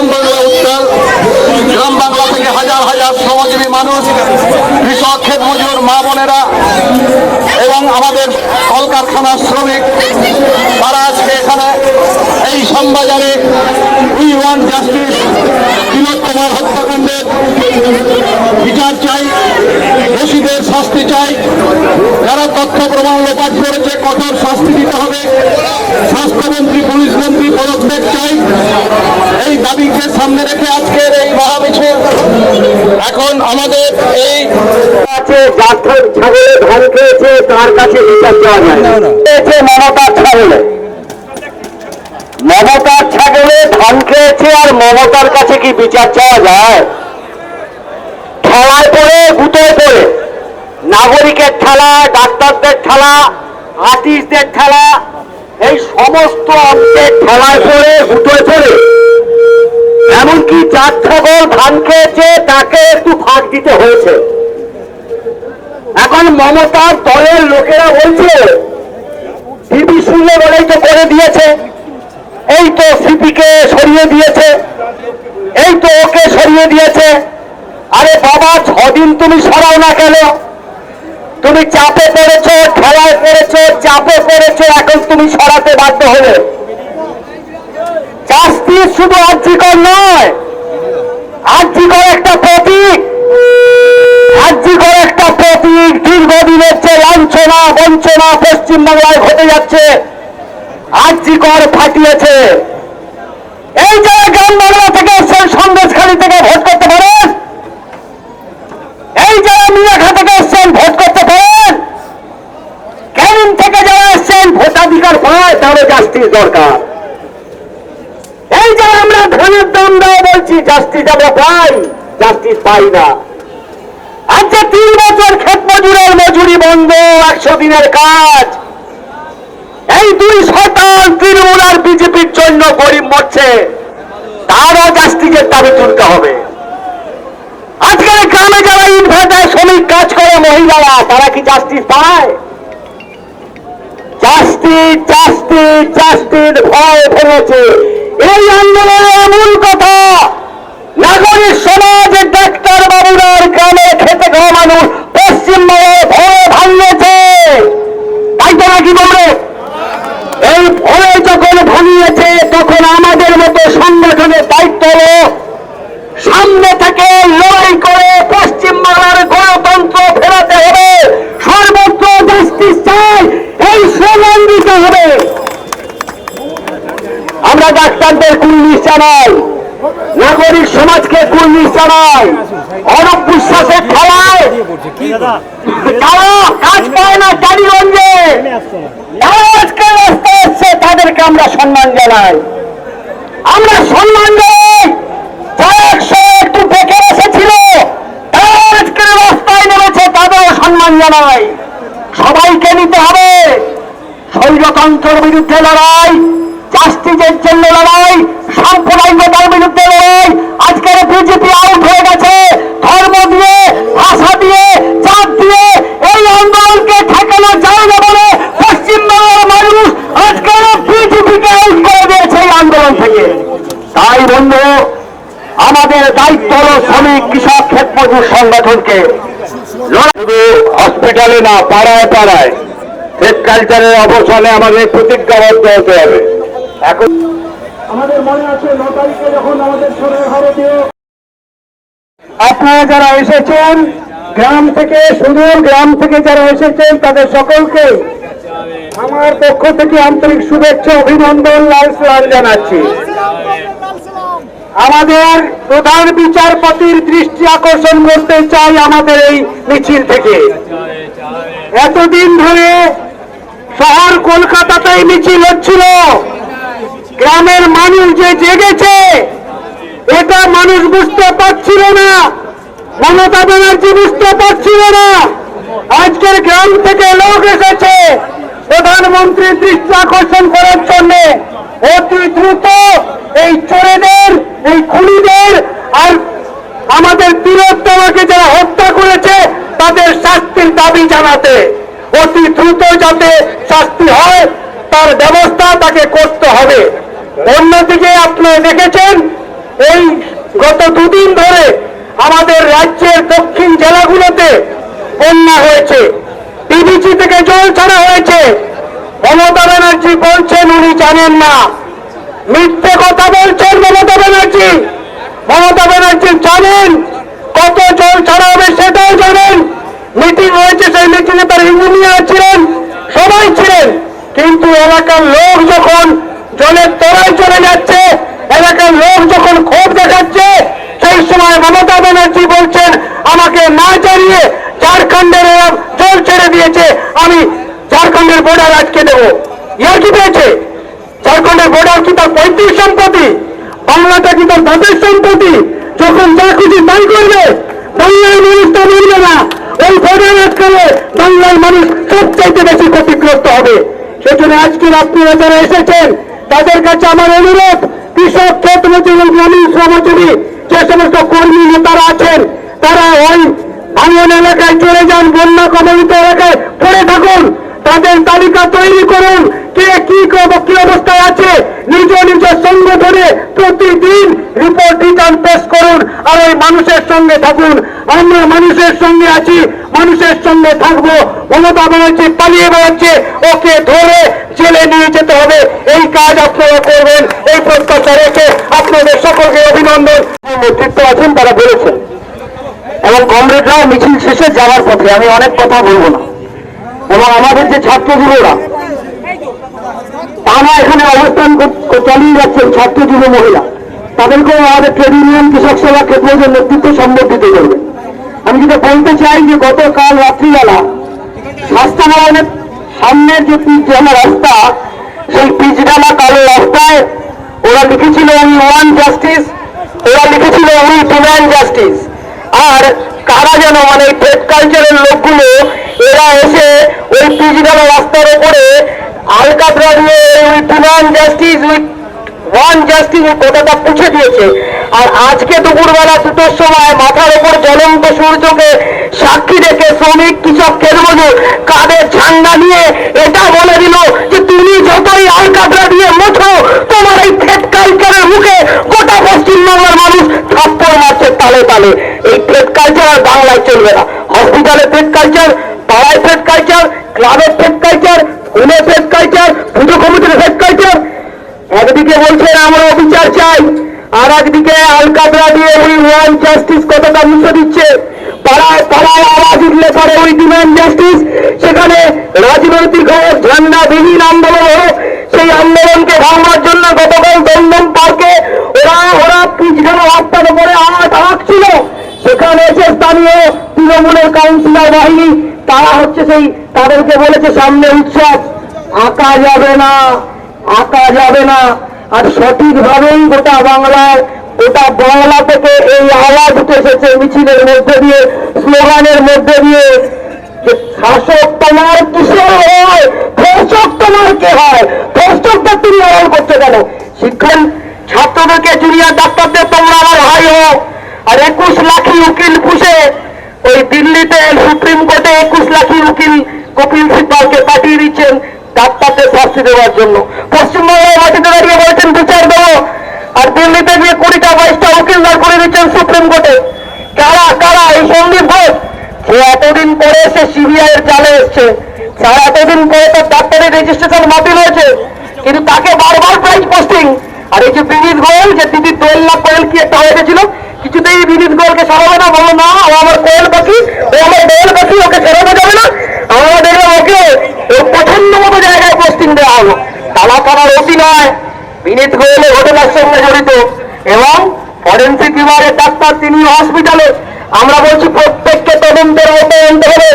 গ্রাম বাংলা উত্তাল গ্রাম বাংলা থেকে হাজার হাজার শ্রমজীবী মানুষ, কৃষক ক্ষেত মজুর, মা বোনেরা এবং আমাদের কলকারখানার শ্রমিক তারা আজকে এখানে এই শ্যামবাজারে we want justice Binod Kumar হত্যাকাণ্ডের বিচার চাই, দোষীদের শাস্তি চাই। যারা তথ্য প্রমাণ লোপাট করেছে, কঠোর শাস্তি দিতে হবে। স্বাস্থ্যমন্ত্রী পুলিশ মন্ত্রী পদক্ষেপ চাই এই দাবিকে সামনে রেখে আজকের এই মহামিছিল এখন আমাদের এই আছে ছাগলে ধান খেয়েছে তার কাছে বিচার দেওয়া যায়। মমতার ছাগলে। মমতার ছাগলে ধান খেয়েছে আর মমতার কাছে কি বিচার চাওয়া যায়? ঠেলায় পড়ে গুটোয় পড়ে। নাগরিকের ঠেলা ডাক্তারদের ঠেলা আর্টিস্টদের ঠেলা এই সমস্ত অংশের ঠেলায় পড়ে গুটোয় পড়ে। এমনকি চার ছাগল ধান খেয়েছে, তাকে একটু ফাঁক দিতে হয়েছে। এখন মমতার দলের লোকেরা বলছে টিভি শুনলে বলেই তো করে দিয়েছে। এই তো সিপিকে সরিয়ে দিয়েছে। এই তো ওকে সরিয়ে দিয়েছে। আরে বাবা, ছদিন তুমি সরাও না কেন? তুমি চাপে পড়েছো ঠেলায় পড়েছো, চাপে পড়েছো, এখন তুমি সরাতে বাধ্য হলে। চাষটি শুধু আর্যিকর নয়, আর্যিকর একটা প্রতীক, আর্যিকর একটা প্রতীক দীর্ঘদিনের যে লাঞ্ছনা, বঞ্চনা পশ্চিমবাংলায় ঘটে যাচ্ছে, আর্যিকর ফাটিয়েছে। এই যারা গ্রাম বাংলা থেকে সন্দেশখালী থেকে ভোট করতে পারেন। এই যারা মিয়াখা থেকে এসছেন ভোট করতে পারেন। ক্যানিং থেকে যারা এসছেন, ভোটাধিকার পায় তাহলে জাস্টিস দরকার এই যে আমরা ধানের দাম দাও বলছি জাস্টিস আমরা পাই জাস্টিস পাই না। আচ্ছা তিন বছর ক্ষেত মজুরের মজুরি বন্ধ, একশো দিনের কাজ। এই দুই শতাংশ তৃণমূল আর বিজেপির জন্য গরিব মরছে। তারও জাস্টিসের দাবি তুলতে হবে। আজকাল গ্রামে যারা ইনভার্টার শ্রমিক কাজ করে, মহিলারা, তারা কি জাস্টিস পায়? জাস্টিস জাস্টিস জাস্টিস ভয় ফেলেছে এই আন্দোলনের মূল কথা নাগরিক সমাজের ডাক্তার বাবুরার গ্রামে খেতে খাওয়া মানুষ পশ্চিমবঙ্গে ভয়ে ভাঙিয়েছে। তাই তো নাকি বলবে এই ভয়ে যখন ভাঙিয়েছে, তখন আমাদের মতো সংগঠনের দায়িত্ব হলো সামনে থেকে লড়াই করে পশ্চিমবাংলার গণতন্ত্র ফেরাতে হবে। সর্বত্র জাস্টিস চাই, এই স্লোগান দিতে হবে। আমরা ডাক্তারদের কুর্নিশ জানাই নাগরিক সমাজকে কুর্নিশ জানাই অরূপ বিশ্বাসের খেলায়। তারা কাজ পায় না টালিগঞ্জে আজকে রাস্তায় এসছে, তাদেরকে আমরা সম্মান জানাই। আমরা সম্মান একটু বেঁকে এসেছিল রাস্তায় নেমেছে, তাদেরও সম্মান জানাই। সবাইকে নিতে হবে। স্বৈরতন্ত্রের বিরুদ্ধে লড়াই, জাস্টিসের জন্য লড়াই সাম্প্রদায়িকতার বিরুদ্ধে লড়াই আজকের বিজেপি আউট হয়ে গেছে ধর্ম দিয়ে ভাষা দিয়ে জাত দিয়ে এই আন্দোলনকে ঠেকানো যায় না বলে পশ্চিমবঙ্গের মানুষ আজকের বিজেপিকে আউট করে দিয়েছে এই আন্দোলন থেকে তাই বন্ধু আমাদের দায়িত্ব হল শ্রমিক কৃষক ক্ষেত মজুর সংগঠনকে শুধু হসপিটালে না পাড়ায় পাড়ায়। ফেক কালচারের অবসানে আমাদের প্রতিজ্ঞাবদ্ধ হতে হবে। এখন আমাদের মনে আছে ন তারিখে যখন আমাদের সরে ভারতীয় আপনারা যারা এসেছেন গ্রাম থেকে সুদূর গ্রাম থেকে যারা এসেছেন তাদের সকলকে আমার পক্ষ থেকে আন্তরিক শুভেচ্ছা অভিনন্দন লাল জানাচ্ছি। আমাদের প্রধান বিচারপতির দৃষ্টি আকর্ষণ করতে চাই আমাদের এই মিছিল থেকে। এতদিন ধরে শহর কলকাতাতেই মিছিল হচ্ছিল। গ্রামের মানুষ যে জেগেছে, এটা মানুষ বুঝতে পারছিল না। মমতা ব্যানার্জি বুঝতে পারছিল না। আজকের গ্রাম থেকে লোক এসেছে। প্রধানমন্ত্রীর দৃষ্টি আকর্ষণ করার জন্য অতি দ্রুত এই চোরেদের এই খুনিদের আর আমাদের বীরোত্তমাকে যারা হত্যা করেছে, তাদের শাস্তির দাবি জানাতে। অতি দ্রুত যাতে শাস্তি হয়, তার ব্যবস্থা তাকে করতে হবে। অন্যদিকে আপনারা দেখেছেন, এই গত দুদিন ধরে আমাদের রাজ্যের দক্ষিণ জেলাগুলোতে বন্যা হয়েছে। টিভিসি থেকে জল ছাড়া হয়েছে। মমতা ব্যানার্জি বলছেন, উনি জানেন না। মিথ্যে কথা বলছেন মমতা ব্যানার্জি। মমতা ব্যানার্জি জানেন কত জল ছাড়া হবে সেটাও জানেন। মিটিং হয়েছে, সেই মিটিংয়ে তার ইঞ্জিনিয়ার ছিলেন, সবাই ছিলেন। কিন্তু এলাকার লোক যখন জলের তলায় চলে যাচ্ছে এলাকার লোক যখন ক্ষোভ দেখাচ্ছে সেই সময় মমতা ব্যানার্জি বলছেন আমাকে না জানিয়ে ঝাড়খণ্ডের এরা জল ছেড়ে দিয়েছে আমি ঝাড়খণ্ডের বর্ডার আজকে দেবো ইয়ার কি পেয়েছে ঝাড়খণ্ডের বর্ডার কি তার পৈতৃক সম্পত্তি বাংলাটা কি তার দাদের সম্পত্তি যখন যা খুশি তাই করবে বাংলার মানুষ তা মানবে না ওই বর্ডার আটকালে বাংলার মানুষ সবচাইতে বেশি ক্ষতিগ্রস্ত হবে। সেজন্য আজকের আপনারা যারা এসেছেন। তাদের কাছে আমার অনুরোধ, কৃষক ক্ষেত এবং গ্রামীণ শ্রমজীবী, যে সমস্ত কর্মী নেতারা আছেন, তারা ওই ভাঙন এলাকায় চলে যান, বন্যা কবলিত এলাকায়। পড়ে থাকুন। তাদের তালিকা তৈরি করুন। কে কি কি অবস্থায় আছে? নিজ নিজ সংগঠনে প্রতিদিন রিপোর্ট রিটার্ন পেশ করুন আর ওই মানুষের সঙ্গে থাকুন। আমরা মানুষের সঙ্গে আছি, মানুষের সঙ্গে থাকব। মমতা ব্যানার্জি পালিয়ে বেড়াচ্ছে, ওকে ধরে জেলে নিয়ে যেতে হবে। এই কাজ আপনারা করবেন, এই প্রত্যাশা রেখে আপনাদের সকলকে অভিনন্দন। নেতৃত্ব আছেন, তারা বলেছেন। এবং কমরেডরাও মিছিল শেষে যাওয়ার পথে, আমি অনেক কথা বলব না। এবং আমাদের যে ছাত্র যুবরা তারা এখানে অবস্থান চালিয়ে যাচ্ছেন ছাত্র যুব মহিলা। তাদেরকেও আমাদের ট্রেড ইউনিয়ন কৃষক সেবা ক্ষেত্রে নেতৃত্ব সম্বর্ধিত করবে। আমি যেটা বলতে চাই যে গতকাল রাত্রিবেলা স্বাস্থ্য ভবনের সামনের যে পিচ পিচঢালা রাস্তা, সেই পিচ পিচঢালা কালো রাস্তায় ওরা লিখেছিল উই ওয়ান জাস্টিস, ওরা লিখেছিল উই ডিম্যান্ড জাস্টিস। আর কারা যেন মানে ট্রেড কালচারের লোকগুলো, এরা এসে ওই পিচঢালা রাস্তার উপরে আলকাতরা দিয়ে we demand justice we want justice এই কথাটা পুছে দিয়েছে। আর আজকে দুপুরবেলা দুটোর সময় মাথার উপর জ্বলন্ত সূর্যকে সাক্ষী রেখে শ্রমিক, কৃষক খেলমজুর কাদের ঝান্ডা নিয়ে এটা বলে দিল যে তুমি যতই আলকাতরা দিয়ে মোছো, তোমার এই ফেট কালচারের মুখে গোটা পশ্চিমবাংলার মানুষ তালে তালে। এই ফেট কালচার আর বাংলায় চলবে না। হসপিটালে ফেট কালচার পাড়ায় ফেট কালচার ক্লাবের ফেট কালচার স্কুলের ফেট কালচার পুজো কমিটির ফেট কালচার একদিকে বলছেন আমরা বিচার চাই, আর একদিকে আলকাতরা দিয়ে উই ওয়ান জাস্টিস কতটা মুছে দিচ্ছে। পাড়ায় পাড়ায় আওয়াজ উঠলে পরে উই জাস্টিস সেখানে রাজনৈতিক হোক ঝান্ডা বিহীন আন্দোলন হোক সেই আন্দোলনকে ভাঙবার জন্য গতকাল দমদম পার্কে ওরা ওরা পিছখানে রাস্তার উপরে আওয়াজ হাঁকছিল এসে স্থানীয় তৃণমূলের কাউন্সিলর বাহিনী, তারা হচ্ছে সেই, তাদেরকে বলেছে সামনে উৎসব আঁকা যাবে না, আঁকা যাবে না। আর সঠিকভাবেই গোটা বাংলায় গোটা বাংলা থেকে এই আওয়াজ উঠে এসেছে মিছিলের মধ্যে দিয়ে, স্লোগানের মধ্যে দিয়ে শাসক তোমার কিসের হয়? তোমার কে হয়? ধর্ষকটা তুমি আড়াল করছ কেন? শিক্ষণ ছাত্রদেরকে জুনিয়র ডাক্তারদের তোমরা আমার ভাই হো আর একুশ লাখি উকিল পুষে ওই দিল্লিতে সুপ্রিম কোর্টে একুশ লাখি উকিল কপিল সিব্বালকে পাঠিয়ে দিচ্ছেন ডাক্তারদের শাস্তি দেওয়ার জন্য। পশ্চিমবঙ্গের মাটিতে দাঁড়িয়ে বলছেন বিচার দেবো। আর দিল্লিতে গিয়ে কুড়িটা বাইশটা উকিল দাঁড় করে দিচ্ছেন সুপ্রিম কোর্টে। কারা কারা এই সন্দীপ ঘোষ? সে এতদিন পরে এসে সিবিআই এর জালে এসছে। তার এতদিন পরে তার ডাক্তারের রেজিস্ট্রেশন বাতিল হয়েছে। কিন্তু তাকে বারবার প্রাইজ পোস্টিং আর এই যে বিনীত গোয়েল, যে দিদি দোয়েল না কোয়েল কি একটা হয়ে গেছিল? কিছুতেই বিনীত গোয়েলকে সরাবে না, বলো না ও আমার কোয়েল পাখি ও আমার দোয়েল পাখি ওকে সরানো যাবে না। আমরা দেখলাম ওকে ওর পছন্দ মতো জায়গায় পোস্টিং দেওয়া হলো। তালা করার অতি নয়, বিনীত গোয়েল এই ঘটনার সঙ্গে জড়িত। এবং ফরেন্সিক বিভাগের ডাক্তার, তিনি হসপিটালে আমরা বলছি প্রত্যেককে তদন্তের মতো আনতে হবে।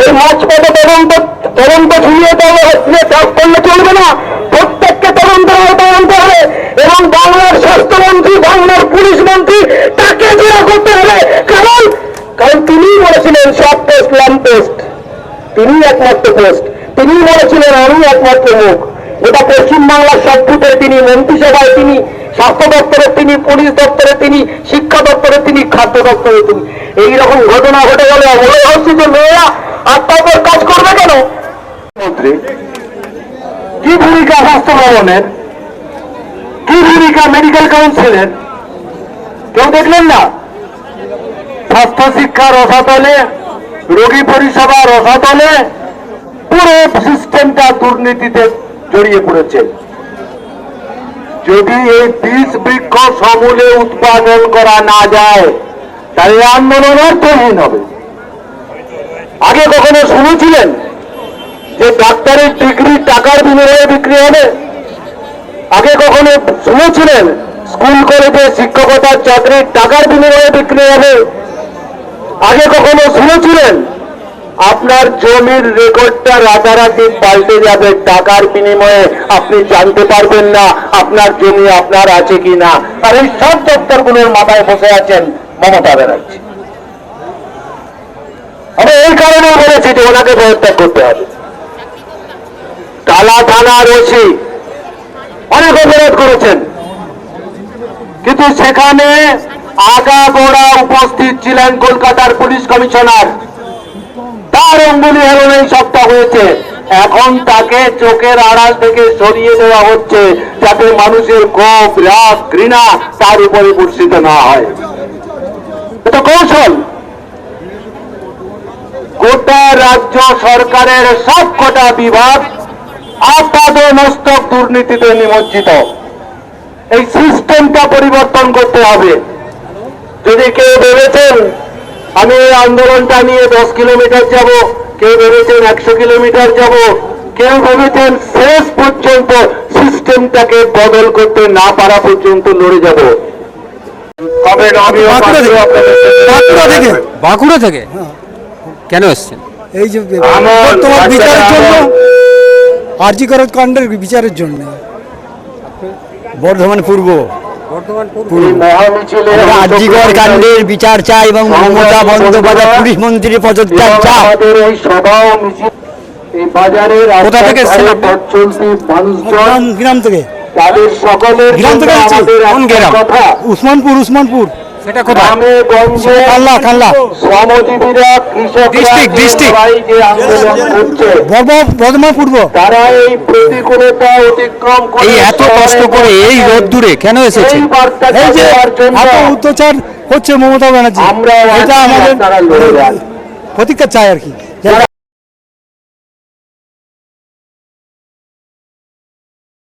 ওই মাঝপথে তদন্ত তদন্ত ঝুলিয়ে তো চাষ করলে চলবে না। প্রত্যেককে তদন্তের মতো আনতে হবে। এবং বাংলার স্বাস্থ্যমন্ত্রী, বাংলার পুলিশ মন্ত্রী তাকে জেরা করতে হবে কারণ কারণ তিনিই বলেছিলেন সব পোস্ট ল্যাম্প পোস্ট তিনি একমাত্র পোস্ট তিনি বলেছিলেন আমি একমাত্র মুখ। গোটা পশ্চিমবাংলার সব বুথে তিনি মন্ত্রিসভায় তিনি, স্বাস্থ্য দপ্তরে তিনি, পুলিশ দপ্তরে তিনি, শিক্ষা দপ্তরে তিনি, খাদ্য দপ্তরে তিনি। এইরকম ঘটনা ঘটে গেলে মনে হচ্ছে যে মেয়েরা আত্মাপর কাজ করবে কেন? কি ভূমিকা স্বাস্থ্য ভবনের? কি ভূমিকা মেডিকেল কাউন্সিলের কেউ দেখলেন না? স্বাস্থ্য শিক্ষা রসাতলে রোগী পরিষেবা রসাতলে পুরো সিস্টেমটা দুর্নীতিতে জড়িয়ে পড়েছে। যদি এই বীজ বৃক্ষ সমূলে উৎপাদন করা না যায়, তাহলে আন্দোলন অর্থহীন হবে। আগে কখনো শুনেছিলেন যে ডাক্তারের ডিগ্রি টাকার বিনিময়ে বিক্রি হবে? আগে কখনো শুনেছিলেন স্কুল কলেজে শিক্ষকতার চাকরির টাকার বিনিময়ে বিক্রি হবে? আগে কখনো শুনেছিলেন? আপনার জমির রেকর্ডটা রাতারাতি পাল্টে যাবে, টাকার বিনিময়ে আপনি জানতে পারবেন না আপনার জমি আপনার আছে কি না আর এই সব দপ্তরগুলোর মাথায় বসে আছেন মমতা ব্যানার্জি। আমি এই কারণে বলেছি যে ওনাকে পদত্যাগ করতে হবে। টালা থানার ওসি অনেক অপরাধ করেছেন। কিন্তু সেখানে আগা গোড়া উপস্থিত ছিলেন কলকাতার পুলিশ কমিশনার। তার অঙ্গুলি হেরোন এই সবটা হয়েছে। এখন তাকে চোখের আড়াল থেকে সরিয়ে দেওয়া হচ্ছে যাতে মানুষের ক্ষোভ, রাগ, ঘৃণা তার উপরে বর্ষিত না হয়। এটা কৌশল! গোটা রাজ্য সরকারের সব কটা বিভাগ আপাত মস্তক দুর্নীতিতে নিমজ্জিত। এই সিস্টেমটা পরিবর্তন করতে হবে। যদি কেউ ভেবেছেন আমি এই আন্দোলনটা নিয়ে দশ কিলোমিটার যাব কেউ ভেবেছেন একশো কিলোমিটার যাব কেউ ভেবেছেন শেষ পর্যন্ত সিস্টেমটাকে বদল করতে না পারা পর্যন্ত লড়ে যাব। বাঁকুড়া থেকে। থেকে? কেন এসছেন? এই যে তোমার বিচারের জন্য করার কাণ্ডের বিচারের জন্য। বর্ধমান পূর্ব। কাণ্ডের বিচার চাই এবং মমতা বন্দ্যোপাধ্যায় পুলিশ মন্ত্রীর পদত্যাগ চাই। আমাদের এই সভা ও মিছিল এই বাজারের কোথা থেকে গ্রাম গ্রাম উসমানপুর উসমানপুর। সেটা কোথায়? কাল্লা কাল্লা বর্ধমান পূর্ব। তারা এই প্রতিকূলতা অতিক্রম করে এই এত কষ্ট করে এই রোদ্দুরে কেন এসেছে এই বার্তাটা এই যে এত অত্যাচার হচ্ছে মমতা ব্যানার্জি। আমরা এটা আমাদের প্রতিজ্ঞা চাই আর কি।